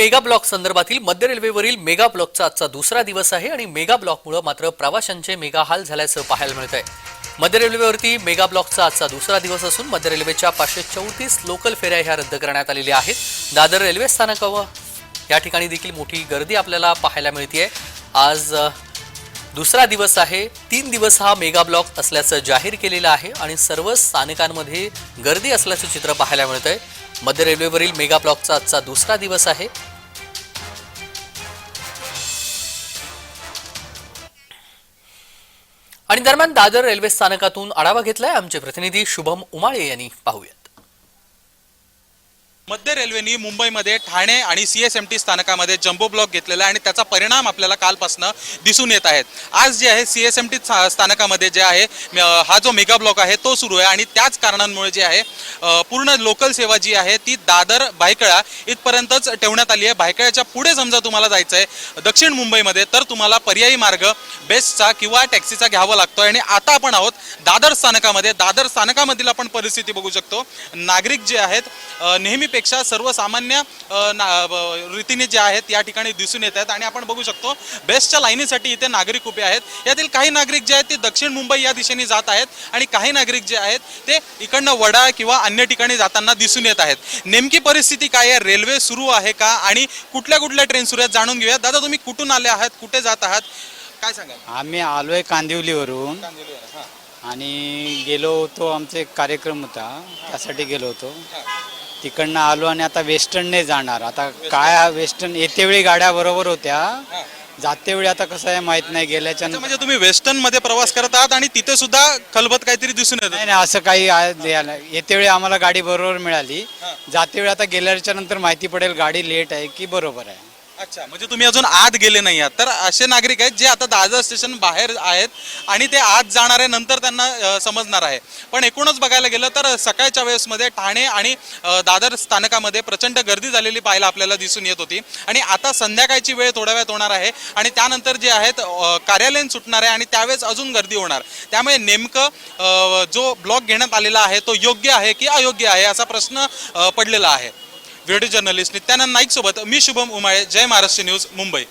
Mega block संदर्भातील मध्य रेल्वेवरील mega ब्लॉकचा आजचा दुसरा दिवस आहे आणि मेगा ब्लॉकमुळे मात्र प्रवाशांचे मेगा हाल झाल्याचं पाहायला मिळत आहे मध्य रेल्वेवरती मेगा ब्लॉकचा आजचा दुसरा दिवस असून मध्य रेल्वेच्या पाचशे चौतीस लोकल फेऱ्या ह्या रद्द करण्यात आलेल्या आहेत. दादर रेल्वे स्थानकावर या ठिकाणी देखील मोठी गर्दी आपल्याला पाहायला मिळते आज दुसरा दिवस आहे. तीन दिवस हा मेगा ब्लॉक असल्याचं जाहीर केलेलं आहे आणि सर्व स्थानकांमध्ये गर्दी असल्याचं चित्र पाहायला मिळत आहे मध्य रेल्वेवरील मेगा ब्लॉकचा आजचा दुसरा दिवस आहे. आणि दरम्यान दादर रेल्वे स्थानकातून आढावा घेतलाय आमचे प्रतिनिधी शुभम उमाळे यांनी. पाहूयात मध्य रेल्वेनी मुंबईमध्ये ठाणे आणि सी एस एम टी स्थानकामध्ये जम्बो ब्लॉक घेतलेला आहे आणि त्याचा परिणाम आपल्याला कालपासनं दिसून येत आहेत. आज जे आहे सी एस एम टी स्थानकामध्ये जे आहे हा जो मेगा ब्लॉक आहे तो सुरू आहे आणि त्याच कारणांमुळे जे आहे पूर्ण लोकल सेवा जी आहे ती दादर भायखळा इथपर्यंतच ठेवण्यात आली आहे. भायखळ्याच्या पुढे समजा तुम्हाला जायचं आहे दक्षिण मुंबईमध्ये तर तुम्हाला पर्यायी मार्ग बेस्टचा किंवा टॅक्सीचा घ्यावा लागतो आणि आता आपण आहोत दादर स्थानकामध्ये. दादर स्थानकामधील आपण परिस्थिती बघू शकतो. नागरिक जे आहेत अ, नेहमीपेक्षा सर्वसामान्य रीतीने जे आहेत या ठिकाणी दिसून येत आहेत. आणि आपण बघू शकतो बेस्टच्या लाईनीसाठी इथे नागरिक उभे आहेत. यातील काही नागरिक जे आहेत ते दक्षिण मुंबई या दिशेने जात आहेत. आणि काही नागरिक जे आहेत ते इकडनं वडा किंवा अन्य ठिकाणी जाताना दिसून येत आहेत. नेमकी परिस्थिती काय आहे? रेल्वे सुरू आहे का? आणि कुठल्या कुठल्या ट्रेन सुरू आहेत? जाणून घेऊया. दादा तुम्ही कुठून आले आहात? कुठे जात आहात? काय सांगाल? आम्ही आलोय कांदिवलीवरून. आणि गेलो होतो आमचा एक कार्यक्रम होता. त्यासाठी गेलो होतो. तिकडनं आलो आणि आता वेस्टर्नने जाणार. आता काय वेस्टर्न येते वेळी गाड्या बरोबर होत्या. जाते वेळी आता कसं आहे माहीत नाही. गेल्याच्या अच्छा, म्हणजे तुम्ही वेस्टर्नमध्ये प्रवास करत आहात आणि तिथे सुद्धा खलबत काहीतरी दिसून येत. नाही नाही असं काही द्यायला- येते वेळी आम्हाला गाडी बरोबर मिळाली. जाते वेळी आता गेल्याच्यानंतर माहिती पडेल गाडी लेट आहे की बरोबर आहे. अच्छा म्हणजे तुम्ही अजून आत गेले नाही आहात. तर असे नागरिक आहेत जे आता दादर स्टेशन बाहेर आहेत आणि ते आत जाणार आहे नंतर त्यांना अ, समजणार आहे. पण एकूणच बघायला गेलं तर सकाळच्या वेळेसमध्ये ठाणे आणि अ, दादर स्थानकामध्ये प्रचंड गर्दी झालेली पाहायला आपल्याला दिसून येत होती. आणि आता संध्याकाळची वेळ थोड्या वेळात होणार आहे आणि त्यानंतर जे आहेत अ, कार्यालयीन सुटणार आहे आणि त्यावेळेस अजून गर्दी होणार. त्यामुळे नेमकं अ, जो ब्लॉक घेण्यात आलेला आहे तो योग्य आहे की अयोग्य आहे असा प्रश्न अ, पडलेला आहे. व्हिडिओ जर्नलिस्ट नित्यानंद नाईक सोबत मी शुभम उमाळे जय महाराष्ट्र न्यूज मुंबई.